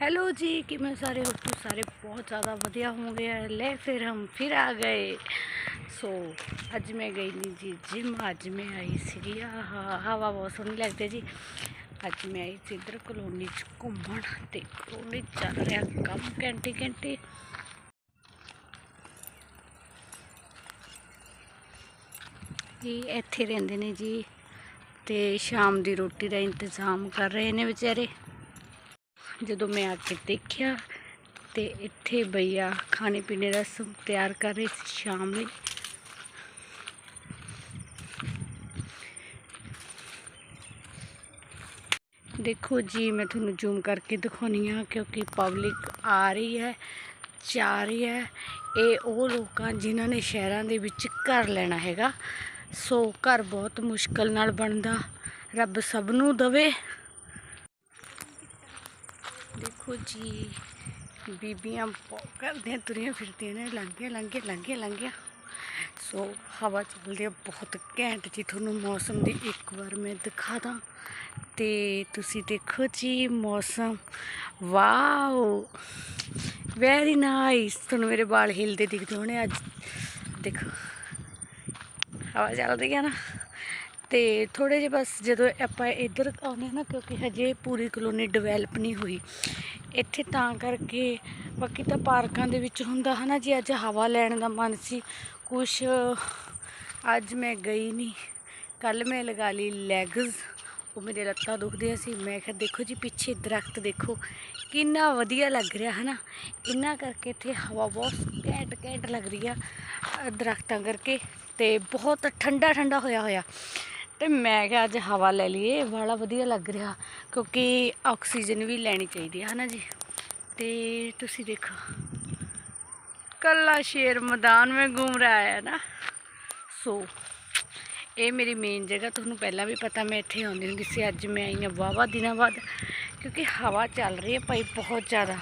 Hello जी कि मैं सारे हो तो सारे बहुत ज़्यादा बढ़िया होंगे ले फिर हम फिर आ गए सो ਅੱਜ ਮੈਂ ਗਈ ਨਹੀਂ ਜੀ ਜਿਮ ਅੱਜ ਮੈਂ ਆਈ ਸੀਗੀ ਆਹ ਹਵਾ ਬਹੁਤ ਸੋਹਣੀ ਲੱਗਦੀ ਜੀ ਅੱਜ ਮੈਂ ਆਈ ਸੀ ਇੱਧਰ ਕਲੋਨੀ 'ਚ ਘੁੰਮਣ ਤੇ ਕਲੋਨੀ 'ਚ ਚੱਲ ਰਿਹਾ ਕੰਮ ਘੰਟੇ ਘੰਟੇ ਇਹ ਇੱਥੇ ਰਹਿੰਦੇ ਨੇ ਜੀ ਤੇ ਸ਼ਾਮ ਦੀ ਰੋਟੀ ਦਾ ਇੰਤਜ਼ਾਮ ਕਰ ਰਹੇ ਨੇ ਵਿਚਾਰੇ ਜਦੋਂ ਮੈਂ ਆ ਕੇ ਦੇਖਿਆ ਤੇ ਇੱਥੇ ਭਈਆ ਖਾਣੇ ਪੀਣੇ ਦਾ ਸਭ ਤਿਆਰ ਕਰ ਰਹੇ ਸੀ ਸ਼ਾਮ ਲਈ। ਦੇਖੋ ਜੀ, ਮੈਂ ਤੁਹਾਨੂੰ ਜ਼ੂਮ ਕਰਕੇ ਦਿਖਾਉਣੀ ਆ ਕਿਉਂਕਿ ਪਬਲਿਕ ਆ ਰਹੀ ਹੈ, ਜਾ ਰਹੀ ਹੈ। ਇਹ ਉਹ ਲੋਕਾਂ ਜਿਨ੍ਹਾਂ ਨੇ ਸ਼ਹਿਰਾਂ ਦੇ ਵਿੱਚ ਘਰ ਲੈਣਾ ਹੈਗਾ। ਸੋ ਘਰ ਬਹੁਤ ਮੁਸ਼ਕਲ ਨਾਲ ਬਣਦਾ। ਰੱਬ ਸਭ ਨੂੰ ਦਵੇ। ਦੇਖੋ ਜੀ, ਬੀਬੀਆਂ ਬਹੁਤ ਕਰਦੀਆਂ ਤੁਰੀਆਂ ਫਿਰਦੀਆਂ ਨੇ ਲੰਘੇ ਲੰਘੇ ਲੰਘੇ ਲੰਘੇ ਸੋ ਹਵਾ ਚੱਲਦੀ ਹੈ ਬਹੁਤ ਘੈਂਟ ਜੀ। ਤੁਹਾਨੂੰ ਮੌਸਮ ਦੀ ਇੱਕ ਵਾਰ ਮੈਂ ਦਿਖਾ ਦਾਂ। ਤੇ ਤੁਸੀਂ ਦੇਖੋ ਜੀ, ਮੌਸਮ। ਵਾਓ ਵੈਰੀ ਨਾਈਸ ਤੁਹਾਨੂੰ ਮੇਰੇ ਵਾਲ ਹਿਲਦੇ ਦਿਖਦੇ ਹੋਣੇ ਅੱਜ। ਦੇਖੋ, ਹਵਾ ਚੱਲਦੀ ਹੈ ਨਾ। ਤੇ ਥੋੜੇ ਜਿਹੇ ਬਸ ਜਦੋਂ ਆਪਾਂ ਇੱਧਰ ਆਉਂਦੇ ਹਾਂ ਨਾ ਕਿਉਂਕਿ ਹਜੇ ਪੂਰੀ ਕਲੋਨੀ ਡਿਵੈਲਪ ਨਹੀਂ ਹੋਈ। ਇੱਥੇ ਤਾਂ ਕਰਕੇ ਬਾਕੀ ਤਾਂ ਪਾਰਕਾਂ ਦੇ ਵਿੱਚ ਹੁੰਦਾ ਹਨਾ ਜੀ ਅੱਜ ਹਵਾ ਲੈਣ ਦਾ ਮਨ ਸੀ। ਕੁਛ ਅੱਜ ਮੈਂ ਗਈ ਨਹੀਂ ਕੱਲ ਮੈਂ ਲਗਾ ਲਈ ਲੈਗਸ ਉਹ ਮੇਰੇ ਲੱਤਾਂ ਦੁਖਦੀਆਂ ਸੀ। ਮੈਂ ਕਿਹਾ ਦੇਖੋ ਜੀ ਪਿੱਛੇ ਦਰਖਤ ਦੇਖੋ। ਕਿੰਨਾ ਵਧੀਆ ਲੱਗ ਰਿਹਾ ਹਨਾ। ਇਹਨਾਂ ਕਰਕੇ ਇੱਥੇ ਹਵਾ ਬਹੁਤ ਘੈਂਟ ਘੈਂਟ ਲੱਗ ਰਹੀ ਆ ਅ, ਦਰਖਤਾਂ ਕਰਕੇ। ਤੇ ਬਹੁਤ ਠੰਡਾ ਠੰਡਾ ਹੋਇਆ ਹੋਇਆ। ਤੇ ਮੈਂ ਕਿਹਾ ਅੱਜ ਹਵਾ ਲੈ ਲਈਏ ਬੜਾ ਵਧੀਆ ਲੱਗ ਰਿਹਾ, ਕਿਉਂਕਿ ਆਕਸੀਜਨ ਵੀ ਲੈਣੀ ਚਾਹੀਦੀ ਹੈ ਹਨਾ ਜੀ? ਤੇ ਤੁਸੀਂ ਦੇਖੋ, ਕੱਲਾ ਸ਼ੇਰ ਮੈਦਾਨ ਵਿੱਚ ਘੁੰਮ ਰਿਹਾ ਹੈ ਨਾ। ਸੋ ਇਹ ਮੇਰੀ ਮੇਨ ਜਗ੍ਹਾ, ਤੁਹਾਨੂੰ ਪਹਿਲਾਂ ਵੀ ਪਤਾ ਮੈਂ ਇੱਥੇ ਆਉਂਦੀ ਹੁੰਦੀ ਸੀ, ਅੱਜ ਮੈਂ ਆਈ ਹਾਂ ਵਾਹਵਾ ਦਿਨਾਂ ਬਾਅਦ, ਕਿਉਂਕਿ ਹਵਾ ਚੱਲ ਰਹੀ ਹੈ ਭਾਈ ਬਹੁਤ ਜ਼ਿਆਦਾ,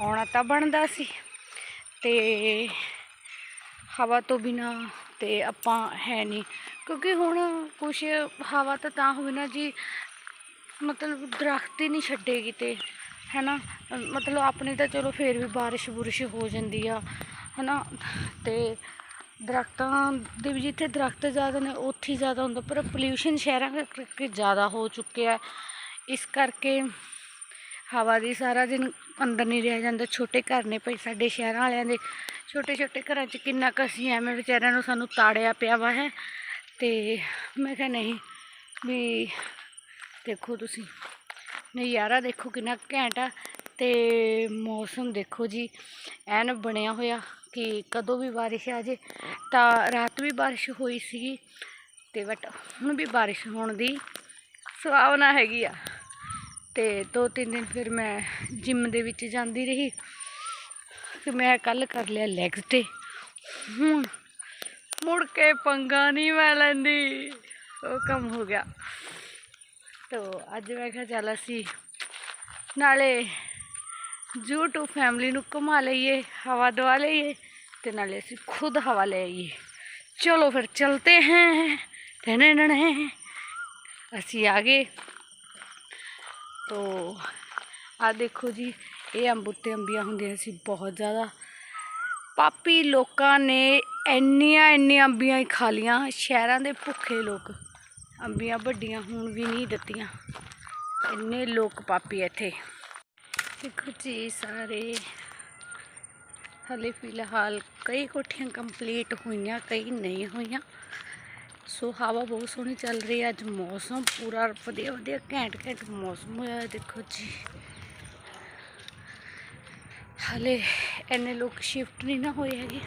ਆਉਣਾ ਤਾਂ ਬਣਦਾ ਸੀ। ਤੇ ਹਵਾ ਤੋਂ ਬਿਨਾ ਤੇ ਆਪਾਂ ਹੈ ਨਹੀਂ ਕਿਉਂਕਿ ਹੁਣ ਕੁਛ ਹਵਾ ਤਾਂ ਤਾਂ ਹੋਵੇ ਨਾ ਜੀ ਮਤਲਬ ਦਰਖਤ ਹੀ ਨਹੀਂ ਛੱਡੇ ਕਿਤੇ ਹੈਨਾ? ਅ, ਮਤਲਬ ਆਪਣੇ ਤਾਂ ਚਲੋ ਫੇਰ ਵੀ ਬਾਰਿਸ਼ ਬੁਰਿਸ਼ ਹੋ ਜਾਂਦੀ ਆ ਹੈਨਾ? ਤੇ ਦਰਖਤਾਂ ਦੇ ਵੀ ਜਿੱਥੇ ਦਰਖਤ ਜ਼ਿਆਦਾ ਨੇ ਉੱਥੇ ਹੀ ਜ਼ਿਆਦਾ ਹੁੰਦਾ ਪਰ ਪੋਲਿਊਸ਼ਨ ਸ਼ਹਿਰਾਂ ਕਰਕੇ ਜ਼ਿਆਦਾ ਹੋ ਚੁੱਕਿਆ ਹੈ। ਇਸ ਕਰਕੇ ਹਵਾ ਦੀ ਸਾਰਾ ਦਿਨ ਅੰਦਰ ਨਹੀਂ ਰਹਿ ਜਾਂਦਾ ਛੋਟੇ ਘਰ ਨੇ ਭਾਈ ਸਾਡੇ ਸ਼ਹਿਰਾਂ ਵਾਲਿਆਂ ਦੇ ਛੋਟੇ ਛੋਟੇ ਘਰਾਂ 'ਚ ਕਿੰਨਾ ਕੁ ਅਸੀਂ ਐਵੇਂ ਵਿਚਾਰਿਆਂ ਨੂੰ ਸਾਨੂੰ ਤਾੜਿਆ ਪਿਆ ਵਾ ਹੈ। ਤੇ ਮੈਂ ਕਿਹਾ ਨਹੀਂ ਵੀ ਦੇਖੋ ਤੁਸੀਂ, ਨਜ਼ਾਰਾ ਦੇਖੋ ਕਿੰਨਾ ਘੈਂਟ ਆ ਤੇ ਮੌਸਮ ਦੇਖੋ ਜੀ, ਐਨ ਬਣਿਆ ਹੋਇਆ ਕਿ ਕਦੋਂ ਵੀ ਬਾਰਿਸ਼ ਆ ਜੇ, ਤਾਂ ਰਾਤ ਵੀ ਬਾਰਿਸ਼ ਹੋਈ ਸੀਗੀ ਤੇ ਬਟ ਹੁਣ ਵੀ ਬਾਰਿਸ਼ ਹੋਣ ਦੀ ਸੰਭਾਵਨਾ ਹੈਗੀ ਆ। ਤੇ ਦੋ ਤਿੰਨ ਦਿਨ ਫਿਰ ਮੈਂ ਜਿਮ ਦੇ ਵਿੱਚ ਜਾਂਦੀ ਰਹੀ ਕਿ ਮੈਂ ਕੱਲ ਕਰ ਲਿਆ ਲੈਗਸ ਤੇ, ਹੁਣ ਮੁੜ ਕੇ ਪੰਗਾ ਨਹੀਂ ਮੈਂ ਲੈਂਦੀ। ਉਹ ਕੰਮ ਹੋ ਗਿਆ। ਤੋ ਅੱਜ ਮੈਂ ਕਿਹਾ ਚੱਲ ਅਸੀਂ ਨਾਲੇ ਜੂ ਟੂ ਫੈਮਿਲੀ ਨੂੰ ਘੁਮਾ ਲਈਏ, ਹਵਾ ਦਵਾ ਲਈਏ ਤੇ ਨਾਲੇ ਅਸੀਂ ਖੁਦ ਹਵਾ ਲੈ ਆਈਏ। ਚਲੋ ਫਿਰ ਚਲਤੇ हैं ਟਣੇ ਟਣੇ ਅਸੀਂ ਆ ਗਏ। ਤੋ ਆ ਦੇਖੋ ਜੀ, ਇਹ ਅੰਬ ਉੱਤੇ ਅੰਬੀਆਂ ਹੁੰਦੀਆਂ ਸੀ ਬਹੁਤ ਜ਼ਿਆਦਾ। ਪਾਪੀ ਲੋਕਾਂ ਨੇ ਇੰਨੀਆਂ ਇੰਨੀਆਂ ਅੰਬੀਆਂ ਹੀ ਖਾ ਲੀਆਂ। ਸ਼ਹਿਰਾਂ ਦੇ ਭੁੱਖੇ ਲੋਕ। ਅੰਬੀਆਂ ਵੱਡੀਆਂ ਹੁਣ ਵੀ ਨਹੀਂ ਦਿੱਤੀਆਂ। ਇੰਨੇ ਲੋਕ ਪਾਪੀ ਇੱਥੇ। ਦੇਖੋ ਜੀ ਸਾਰੇ। ਹਲੇ ਫਿਲਹਾਲ ਕਈ ਕੋਠੀਆਂ ਕੰਪਲੀਟ ਹੋਈਆਂ, ਕਈ ਨਹੀਂ ਹੋਈਆਂ। ਸੋ ਹਵਾ ਬਹੁਤ ਸੋਹਣੀ ਚੱਲ ਰਹੀ ਹੈ। ਅੱਜ ਮੌਸਮ ਪੂਰਾ ਵਧੀਆ ਵਧੀਆ ਘੈਂਟ ਘੈਂਟ ਮੌਸਮ ਹੋਇਆ ਦੇਖੋ ਜੀ। ਹਲੇ ਇੰਨੇ ਲੋਕ ਸ਼ਿਫਟ ਨਹੀਂ ਨਾ ਹੋਏ ਹੈਗੇ।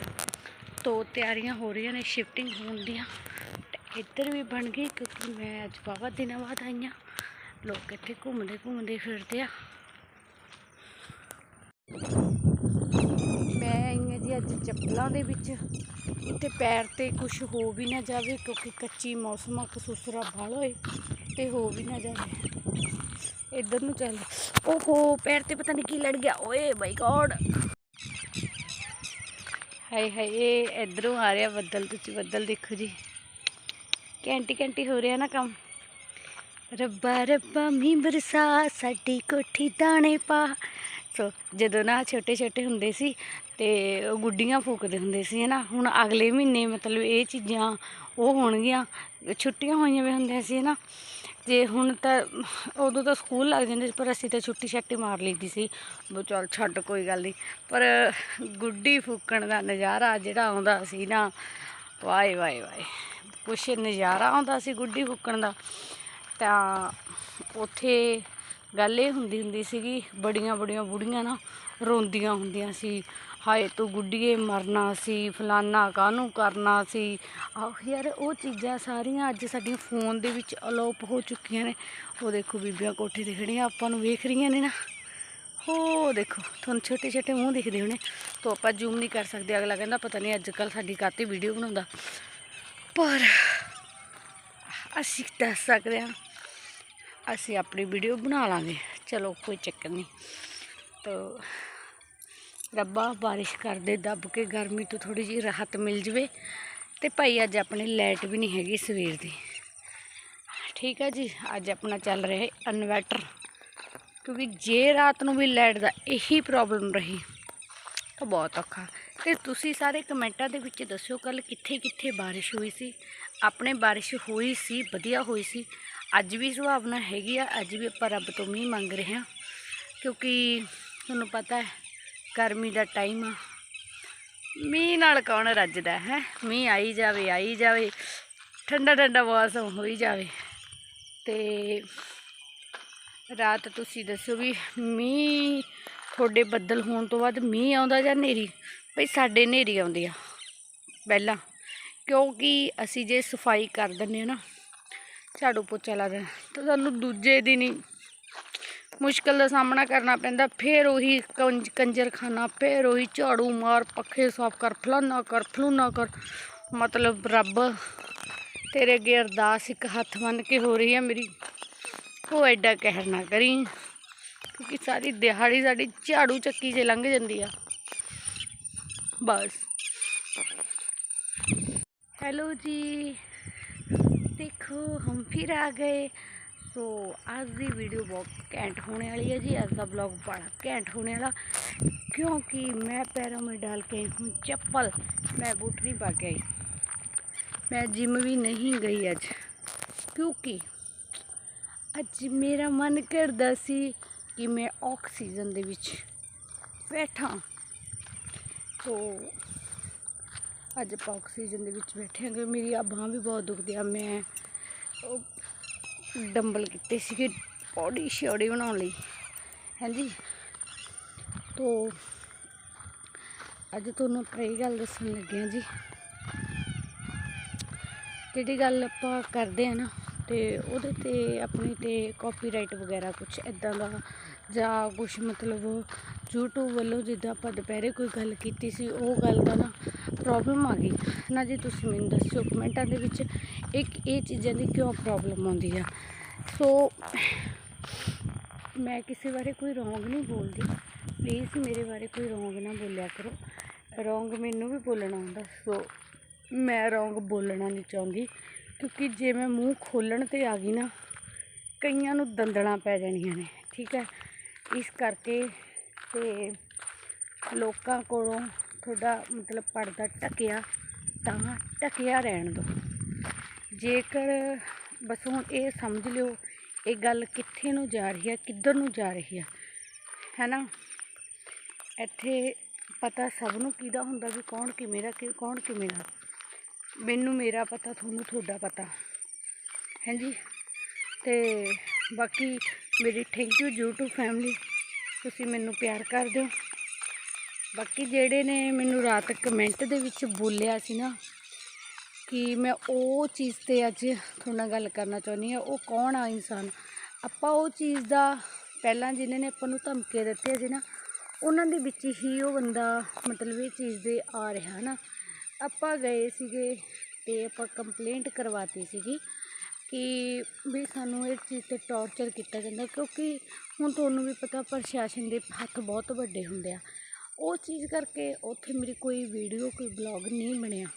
ਤੋ ਤਿਆਰੀਆਂ ਹੋ ਰਹੀਆਂ ਨੇ ਸ਼ਿਫਟਿੰਗ ਹੋਣ ਦੀਆਂ। ਇੱਧਰ ਵੀ ਬਣ ਗਈ ਕਿਉਂਕਿ ਮੈਂ ਅੱਜ ਵਾਹਵਾ ਦਿਨਾਂ ਬਾਅਦ ਆਈ ਹਾਂ ਲੋਕ ਇੱਥੇ ਘੁੰਮਦੇ ਘੁੰਮਦੇ ਫਿਰਦੇ ਆ। ਮੈਂ ਆਈ ਹਾਂ ਜੀ ਅੱਜ ਚੱਪਲਾਂ ਦੇ ਵਿੱਚ। ਇੱਥੇ ਪੈਰ ਤੇ ਕੁਝ ਹੋ ਵੀ ਨਾ ਜਾਵੇ ਕਿਉਂਕਿ ਕੱਚੀ ਮੌਸਮ ਆ, ਕਸੂਸਰਾ ਬਾਲ ਹੋਏ। ਤੇ ਹੋ ਵੀ ਨਾ ਜਾਵੇ। ਇੱਧਰ ਨੂੰ ਚੱਲ ਓਹੋ ਪੈਰ ਤੇ ਪਤਾ ਨਹੀਂ ਕੀ ਲੜ ਗਿਆ ਓਏ ਮਾਈ ਗੋਡ ਹਾਏ ਹਾਏ ਇਹ ਇਧਰੋਂ ਆ ਰਿਹਾ ਬੱਦਲ ਤੁਸੀਂ ਬੱਦਲ ਦੇਖੋ ਜੀ ਘੰਟੀ ਘੰਟੀ ਹੋ ਰਿਹਾ ਨਾ ਕੰਮ ਰੱਬਾ ਰੱਬਾ ਮੀਂਹ ਬਰਸਾ ਸਾਡੀ ਕੋਠੀ ਦਾਣੇ ਪਾ ਸੋ ਜਦੋਂ ਨਾ ਛੋਟੇ ਛੋਟੇ ਹੁੰਦੇ ਸੀ ਤੇ ਉਹ ਗੁੱਡੀਆਂ ਫੂਕਦੇ ਹੁੰਦੇ ਸੀ ਨਾ ਹੁਣ ਅਗਲੇ ਮਹੀਨੇ ਮਤਲਬ ਇਹ ਚੀਜ਼ਾਂ ਉਹ ਹੋਣਗੀਆਂ ਛੁੱਟੀਆਂ ਹੋਈਆਂ ਵੀ ਹੁੰਦੀਆਂ ਸੀ ਨਾ ਜੇ ਹੁਣ ਤਾਂ, ਉਦੋਂ ਤਾਂ ਸਕੂਲ ਲੱਗ ਜਾਂਦੇ ਸੀ, ਪਰ ਅਸੀਂ ਤਾਂ ਛੁੱਟੀ ਛੱਟੀ ਮਾਰ ਲਈਦੀ ਸੀ। ਬੋ ਚੱਲ ਛੱਡ, ਕੋਈ ਗੱਲ ਨਹੀਂ ਪਰ ਗੁੱਡੀ ਫੂਕਣ ਦਾ ਨਜ਼ਾਰਾ ਜਿਹੜਾ ਆਉਂਦਾ ਸੀ ਨਾ, ਵਾਏ ਵਾਏ ਵਾਏ। ਕੁਛ ਨਜ਼ਾਰਾ ਆਉਂਦਾ ਸੀ ਗੁੱਡੀ ਫੂਕਣ ਦਾ। ਤਾਂ ਉੱਥੇ ਗੱਲ ਇਹ ਹੁੰਦੀ ਹੁੰਦੀ ਸੀਗੀ, ਬੜੀਆਂ ਬੜੀਆਂ ਬੁੜੀਆਂ ਨਾ ਰੋਂਦੀਆਂ ਹੁੰਦੀਆਂ ਸੀ। ਹਾਏ ਤੂੰ ਗੁੱਡੀਏ, ਮਰਨਾ ਸੀ, ਫਲਾਨਾ ਕਾਹਨੂੰ ਕਰਨਾ ਸੀ। ਆਹ ਯਾਰ ਉਹ ਚੀਜ਼ਾਂ ਸਾਰੀਆਂ ਅੱਜ ਸਾਡੀਆਂ ਫੋਨ ਦੇ ਵਿੱਚ ਅਲੋਪ ਹੋ ਚੁੱਕੀਆਂ ਨੇ। ਉਹ ਦੇਖੋ ਬੀਬੀਆਂ ਕੋਠੇ ਤੇ ਖੜੀਆਂ, ਆਪਾਂ ਨੂੰ ਵੇਖ ਰਹੀਆਂ ਨੇ ਨਾ। ਹੋ ਦੇਖੋ, ਤੁਹਾਨੂੰ ਛੋਟੇ ਛੋਟੇ ਮੂੰਹ ਦਿਖਦੇ ਹੋਣੇ। ਤੋਂ ਆਪਾਂ ਜ਼ੂਮ ਨਹੀਂ ਕਰ ਸਕਦੇ, ਅਗਲਾ ਕਹਿੰਦਾ ਪਤਾ ਨਹੀਂ ਅੱਜ ਕੱਲ ਸਾਡੀ ਕਾਤੇ ਵੀਡੀਓ ਬਣਾਉਂਦਾ। ਪਰ ਅਸੀਂ ਦੱਸ ਸਕਦੇ ਹਾਂ? ਅਸੀਂ ਆਪਣੀ ਵੀਡੀਓ ਬਣਾ ਲਾਂਗੇ। ਚਲੋ, ਕੋਈ ਚੱਕਰ ਨਹੀਂ। ਤੋ, ਰੱਬਾ ਬਾਰਿਸ਼ ਕਰਦੇ ਦੱਬ ਕੇ ਗਰਮੀ ਤੋਂ ਥੋੜੀ ਜਿਹੀ ਰਾਹਤ ਮਿਲ ਜਵੇ। ਤੇ ਭਾਈ, ਅੱਜ ਆਪਣੀ ਲਾਈਟ ਵੀ ਨਹੀਂ ਹੈਗੀ ਸਵੇਰ ਦੀ। ਠੀਕ ਹੈ ਜੀ, ਅੱਜ ਆਪਣਾ ਚੱਲ ਰਿਹਾ ਇਨਵਰਟਰ। ਕਿਉਂਕਿ ਜੇ ਰਾਤ ਨੂੰ ਵੀ ਲਾਈਟ ਦਾ ਇਹੀ ਪ੍ਰੋਬਲਮ ਰਹੀ, ਤਾਂ ਬਹੁਤ ਔਖਾ। ਤੇ ਤੁਸੀਂ ਸਾਰੇ ਕਮੈਂਟਾਂ ਦੇ ਵਿੱਚ ਦੱਸਿਓ ਕੱਲ ਕਿੱਥੇ ਕਿੱਥੇ ਬਾਰਿਸ਼ ਹੋਈ ਸੀ? ਆਪਣੇ ਬਾਰਿਸ਼ ਹੋਈ ਸੀ, ਵਧੀਆ ਹੋਈ ਸੀ ਅੱਜ ਵੀ ਸੁਭਾਵਨਾ ਹੈਗੀ ਆ, ਅੱਜ ਵੀ ਆਪਾਂ ਰੱਬ ਤੋਂ ਮੀਂਹ ਮੰਗ ਰਹੇ ਹਾਂ, ਕਿਉਂਕਿ ਤੁਹਾਨੂੰ ਪਤਾ ਹੈ, ਗਰਮੀ ਦਾ ਟਾਈਮ ਆ। ਮੀਂਹ ਨਾਲ ਕੌਣ ਰੱਜਦਾ ਹੈ? ਮੀਂਹ ਆਈ ਜਾਵੇ ਆਈ ਜਾਵੇ, ਠੰਡਾ ਠੰਡਾ ਮੌਸਮ ਹੋਈ ਜਾਵੇ। ਤੇ ਰਾਤ ਤੁਸੀਂ ਦੱਸੋ ਵੀ ਮੀਂਹ ਤੁਹਾਡੇ ਬੱਦਲ ਹੋਣ ਤੋਂ ਬਾਅਦ ਮੀਂਹ ਆਉਂਦਾ ਜਾਂ ਹਨੇਰੀ? ਭਈ ਸਾਡੇ ਹਨੇਰੀ ਆਉਂਦੀ ਆ, ਪਹਿਲਾਂ। ਕਿਉਂਕਿ ਅਸੀਂ ਜੇ ਸਫ਼ਾਈ ਕਰ ਦਿੰਦੇ ਆ ਨਾ ਝਾੜੂ ਪੋਚਾ ਲਾ ਦਿੰਦੇ ਤਾਂ ਸਾਨੂੰ ਦੂਜੇ ਦਿਨ ਹੀ ਮੁਸ਼ਕਲ ਦਾ ਸਾਹਮਣਾ ਕਰਨਾ ਪੈਂਦਾ। ਫਿਰ ਉਹੀ ਕੰਜਰ ਖਾਣਾ ਫਿਰ ਉਹੀ ਝਾੜੂ ਮਾਰ, ਪੱਖੇ ਸਾਫ਼ ਕਰ, ਫਲਾਨਾ ਕਰ, ਫਲੂਨਾ ਕਰ। ਮਤਲਬ ਰੱਬ ਤੇਰੇ ਅੱਗੇ ਅਰਦਾਸ ਇੱਕ ਹੱਥ ਬੰਨ ਕੇ ਹੋ ਰਹੀ ਹੈ ਮੇਰੀ। ਉਹ ਐਡਾ ਕਹਿਰ ਨਾ ਕਰੀ, ਕਿਉਂਕਿ ਸਾਰੀ ਦਿਹਾੜੀ ਸਾਡੀ ਝਾੜੂ ਚੱਕੀ 'ਚ ਲੰਘ ਜਾਂਦੀ ਆ। ਬਸ। ਹੈਲੋ ਜੀ। देखो हम फिर आ गए। सो आज की वीडियो बहुत कैंट होने वाली है जी। अज्ज का ब्लॉग बड़ा कैंट होने वाला, क्योंकि मैं पैरों में डाल के हूँ चप्पल। मैं बूट नहीं पा गई मैं जिम भी नहीं गई अज क्योंकि अज मेरा मन करता सी कि मैं ऑक्सीजन दे बैठा। तो अज आप ऑक्सीजन बैठे क्योंकि मेरी अब भी बहुत दुख दिया मैं ਡੰਬਲ ਕੀਤੇ ਸੀਗੇ ਬੋਡੀ ਸ਼ੋਡੀ ਬਣਾਉਣ ਲਈ। ਹਾਂਜੀ। ਤੋ ਅੱਜ ਤੁਹਾਨੂੰ ਆਪਾਂ ਇਹ ਗੱਲ ਦੱਸਣ ਲੱਗੇ ਹਾਂ ਜੀ। ਜਿਹੜੀ ਗੱਲ ਆਪਾਂ ਕਰਦੇ ਆ ਨਾ, ਤੇ ਉਹਦੇ ਤੇ ਆਪਣੀ ਤੇ ਕਾਪੀਰਾਈਟ ਵਗੈਰਾ ਕੁਝ ਇਦਾਂ ਦਾ ਜਾਂ ਕੁਝ ਮਤਲਬ YouTube ਵੱਲੋਂ ਜਿੱਦਾਂ ਆਪਾਂ ਦੁਪਹਿਰੇ ਕੋਈ ਗੱਲ ਕੀਤੀ ਸੀ, ਉਹ ਗੱਲ ਦਾ ਨਾ ਪ੍ਰੋਬਲਮ ਆ ਗਈ। ਨਾ ਜੀ ਤੁਸੀਂ ਮੈਨੂੰ ਦੱਸਿਓ ਕਮੈਂਟਾਂ ਦੇ ਵਿੱਚ ਇੱਕ ਇਹ ਚੀਜ਼ਾਂ ਦੀ ਕਿਉਂ ਪ੍ਰੋਬਲਮ ਆਉਂਦੀ ਆ। ਸੋ ਮੈਂ ਕਿਸੇ ਬਾਰੇ ਕੋਈ ਰੋਂਗ ਨਹੀਂ ਬੋਲਦੀ। ਪਲੀਜ਼ ਮੇਰੇ ਬਾਰੇ ਕੋਈ ਰੋਂਗ ਨਾ ਬੋਲਿਆ ਕਰੋ। ਰੋਂਗ ਮੈਨੂੰ ਵੀ ਬੋਲਣਾ ਹੁੰਦਾ ਸੋ ਮੈਂ ਰੋਂਗ ਬੋਲਣਾ ਨਹੀਂ ਚਾਹੁੰਦੀ। ਕਿਉਂਕਿ ਜੇ ਮੈਂ ਮੂੰਹ ਖੋਲਣ ਤੇ ਆ ਗਈ ਨਾ, ਕਈਆਂ ਨੂੰ ਦੰਦਲਾਂ ਪੈ ਜਾਣੀਆਂ ਨੇ। ਠੀਕ ਹੈ? ਇਸ ਕਰਕੇ ਤੇ ਲੋਕਾਂ ਕੋਲੋਂ ਤੁਹਾਡਾ ਮਤਲਬ ਪਰਦਾ ਢਕਿਆ ਤਾਂ ਢਕਿਆ ਰਹਿਣ ਦਿਓ। ਜੇਕਰ ਬਸ ਹੁਣ ਇਹ ਸਮਝ ਲਿਓ, ਇਹ ਗੱਲ ਕਿੱਥੇ ਨੂੰ ਜਾ ਰਹੀ ਹੈ ਕਿੱਧਰ ਨੂੰ ਜਾ ਰਹੀ ਹੈ ਹੈਨਾ? ਇੱਥੇ ਪਤਾ ਸਭ ਨੂੰ ਕਿਹਦਾ ਹੁੰਦਾ ਵੀ ਕੌਣ ਕਿਵੇਂ ਦਾ, ਕਿ ਕੌਣ ਕਿਵੇਂ ਦਾ। ਮੈਨੂੰ ਮੇਰਾ ਪਤਾ, ਤੁਹਾਨੂੰ ਤੁਹਾਡਾ ਪਤਾ ਹਾਂਜੀ ਤੇ ਬਾਕੀ ਮੇਰੀ ਥੈਂਕ ਯੂ YouTube ਫੈਮਿਲੀ ਤੁਸੀਂ ਮੈਨੂੰ ਪਿਆਰ ਕਰਦੇ ਹੋ। ਬਾਕੀ ਜਿਹੜੇ ਨੇ ਮੈਨੂੰ ਰਾਤ ਕਮੈਂਟ ਦੇ ਵਿੱਚ ਬੋਲਿਆ ਸੀ ਨਾ ਕਿ ਮੈਂ ਉਹ ਚੀਜ਼ ਤੇ ਅੱਜ ਤੁਹਾਡੇ ਨਾਲ ਗੱਲ ਕਰਨਾ ਚਾਹੁੰਦੀ ਹਾਂ, ਉਹ ਕੌਣ ਆ ਇਨਸਾਨ? ਆਪਾਂ ਉਹ ਚੀਜ਼ ਦਾ ਪਹਿਲਾਂ ਜਿਨ੍ਹਾਂ ਨੇ ਆਪਾਂ ਨੂੰ ਧਮਕੇ ਦਿੱਤੇ ਸੀ ਨਾ, ਉਹਨਾਂ ਦੇ ਵਿੱਚ ਹੀ ਉਹ ਬੰਦਾ ਮਤਲਬ ਇਹ ਚੀਜ਼ ਦੇ ਆ ਰਿਹਾ ਨਾ। ਆਪਾਂ ਗਏ ਸੀਗੇ ਤੇ ਆਪਾਂ ਕੰਪਲੇਂਟ ਕਰਵਾਤੀ ਸੀਗੀ ਕਿ ਵੀ ਸਾਨੂੰ ਇਸ ਚੀਜ਼ ਤੇ ਟੌਰਚਰ ਕੀਤਾ ਜਾਂਦਾ ਕਿਉਂਕਿ ਹੁਣ ਤੁਹਾਨੂੰ ਵੀ ਪਤਾ ਪ੍ਰਸ਼ਾਸਨ ਦੇ ਹੱਥ ਬਹੁਤ ਵੱਡੇ ਹੁੰਦੇ ਆ। ਉਹ ਚੀਜ਼ ਕਰਕੇ ਉੱਥੇ ਮੇਰੀ ਕੋਈ ਵੀਡੀਓ ਕੋਈ ਬਲੌਗ ਨਹੀਂ ਬਣਿਆ।